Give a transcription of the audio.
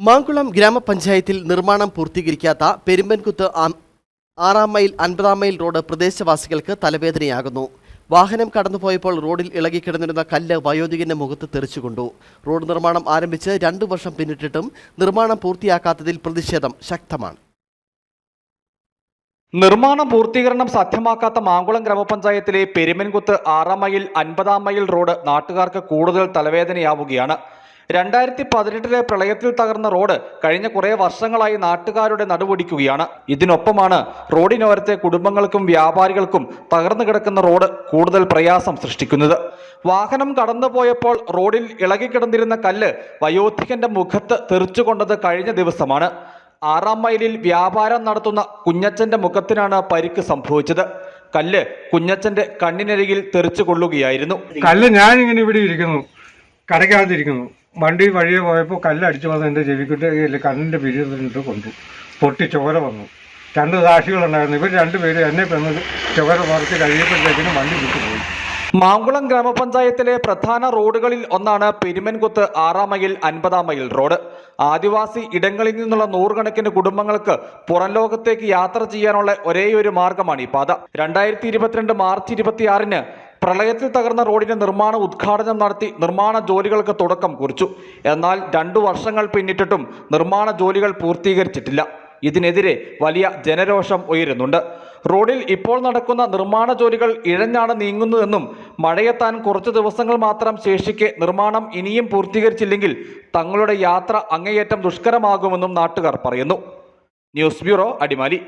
മാങ്കുളം ഗ്രാമപഞ്ചായത്തിൽ നിർമ്മാണം പൂർത്തീകരിക്കാത്ത പെരുമ്പൻകുത്ത് ആറാം മൈൽ അൻപതാം മൈൽ റോഡ് പ്രദേശവാസികൾക്ക് തലവേദനയാകുന്നു. വാഹനം കടന്നുപോയപ്പോൾ റോഡിൽ ഇളകിക്കിടന്നിരുന്ന കല്ല് വയോധികന്റെ മുഖത്ത് തെറിച്ചുകൊണ്ടു. റോഡ് നിർമ്മാണം ആരംഭിച്ച് രണ്ടു വർഷം പിന്നിട്ടിട്ടും നിർമ്മാണം പൂർത്തിയാക്കാത്തതിൽ പ്രതിഷേധം ശക്തമാണ്. നിർമ്മാണം പൂർത്തീകരണം സാധ്യമാക്കാത്ത മാങ്കുളം ഗ്രാമപഞ്ചായത്തിലെ പെരുമൻകുത്ത് ആറാം മൈൽ അൻപതാം മൈൽ റോഡ് നാട്ടുകാർക്ക് കൂടുതൽ തലവേദനയാവുകയാണ്. രണ്ടായിരത്തി പതിനെട്ടിലെ പ്രളയത്തിൽ തകർന്ന റോഡ് കഴിഞ്ഞ കുറേ വർഷങ്ങളായി നാട്ടുകാരുടെ നടുവൊടിക്കുകയാണ്. ഇതിനൊപ്പമാണ് റോഡിനോരത്തെ കുടുംബങ്ങൾക്കും വ്യാപാരികൾക്കും തകർന്നു കിടക്കുന്ന റോഡ് കൂടുതൽ പ്രയാസം സൃഷ്ടിക്കുന്നത്. വാഹനം കടന്നുപോയപ്പോൾ റോഡിൽ ഇളകിക്കിടന്നിരുന്ന കല്ല് വയോധികന്റെ മുഖത്ത് തെറിച്ചുകൊണ്ടത് കഴിഞ്ഞ ദിവസമാണ്. ആറാം മൈലിൽ വ്യാപാരം നടത്തുന്ന കുഞ്ഞച്ചന്റെ മുഖത്തിനാണ് പരിക്ക് സംഭവിച്ചത്. കല്ല് കുഞ്ഞച്ചന്റെ കണ്ണിനരികിൽ തെറിച്ചു കൊള്ളുകയായിരുന്നു. കല്ല് ഞാനിങ്ങനെ ഇവിടെ ഇരിക്കുന്നു. കടയ്ക്കകത്തിരിക്കുന്നു വണ്ടി വഴിയെ പോയപ്പോൾ കല്ലടിച്ചു വന്ന് എന്റെ ചെവിക്കുട്ട് കണ്ണിന്റെ പിരിയിട്ട് കൊണ്ടു പൊട്ടി ചോര വന്നു. രണ്ട് സാക്ഷികളുണ്ടായിരുന്നു ഇവർ രണ്ടുപേരും എന്നെ പെണ്ണ് ചോര മറിച്ച് കഴിയപ്പോഴത്തേക്കിനും വണ്ടി വിട്ടുപോയി മാങ്കുളം ഗ്രാമപഞ്ചായത്തിലെ പ്രധാന റോഡുകളിൽ ഒന്നാണ് പെരുമൻകുത്ത് ആറാം മൈൽ അൻപതാം മൈൽ റോഡ്. ആദിവാസി ഇടങ്ങളിൽ നിന്നുള്ള നൂറുകണക്കിന് കുടുംബങ്ങൾക്ക് പുറം ലോകത്തേക്ക് യാത്ര ചെയ്യാനുള്ള ഒരേയൊരു മാർഗമാണ് ഈ പാത. രണ്ടായിരത്തി ഇരുപത്തിരണ്ട് മാർച്ച് ഇരുപത്തിയാറിന് പ്രളയത്തിൽ തകർന്ന റോഡിന്റെ നിർമ്മാണ ഉദ്ഘാടനം നടത്തി നിർമ്മാണ ജോലികൾക്ക് തുടക്കം കുറിച്ചു. എന്നാൽ രണ്ടു വർഷങ്ങൾ പിന്നിട്ടിട്ടും നിർമ്മാണ ജോലികൾ പൂർത്തീകരിച്ചിട്ടില്ല. ഇതിനെതിരെ വലിയ ജനരോഷം ഉയരുന്നുണ്ട്. റോഡിൽ ഇപ്പോൾ നടക്കുന്ന നിർമ്മാണ ജോലികൾ ഇഴഞ്ഞാണ് നീങ്ങുന്നതെന്നും മഴയെത്താൻ കുറച്ച് ദിവസങ്ങൾ മാത്രം ശേഷിക്കെ നിർമ്മാണം ഇനിയും പൂർത്തീകരിച്ചില്ലെങ്കിൽ തങ്ങളുടെ യാത്ര അങ്ങേയറ്റം ദുഷ്കരമാകുമെന്നും നാട്ടുകാർ പറയുന്നു. News bureau Adimali.